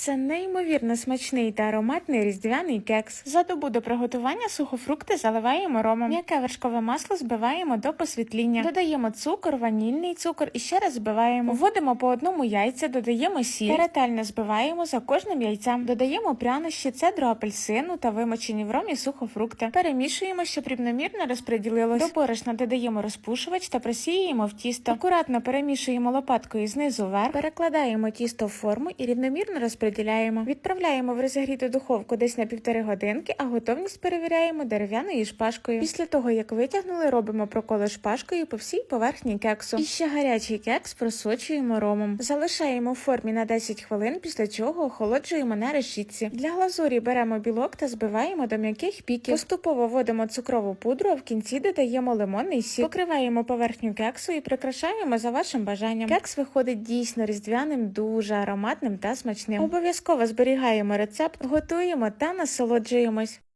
Це неймовірно смачний та ароматний різдвяний кекс. За добу до приготування сухофрукти заливаємо ромом. М'яке вершкове масло збиваємо до посвітління. Додаємо цукор, ванільний цукор і ще раз збиваємо. Вводимо по одному яйця, додаємо сіль. Ретельно збиваємо за кожним яйцем. Додаємо прянощі, цедру апельсину та вимочені в ромі сухофрукти. Перемішуємо, щоб рівномірно розподілилось. До борошна додаємо розпушувач та просіюємо в тісто. Акуратно перемішуємо лопаткою знизу вверх, перекладаємо тісто в форму і рівномірно розподіляємо. Відправляємо в розігріту духовку десь на півтори годинки, а готовність перевіряємо дерев'яною шпажкою. Після того, як витягнули, робимо проколи шпажкою по всій поверхні кексу. І ще гарячий кекс просочуємо ромом. Залишаємо в формі на 10 хвилин, після чого охолоджуємо на решітці. Для глазурі беремо білок та збиваємо до м'яких піків. Поступово вводимо цукрову пудру, а в кінці додаємо лимонний сік. Покриваємо поверхню кексу і прикрашаємо за вашим бажанням. Кекс виходить дійсно різдвяним, дуже ароматним та смачним. Обов'язково зберігаємо рецепт, готуємо та насолоджуємось.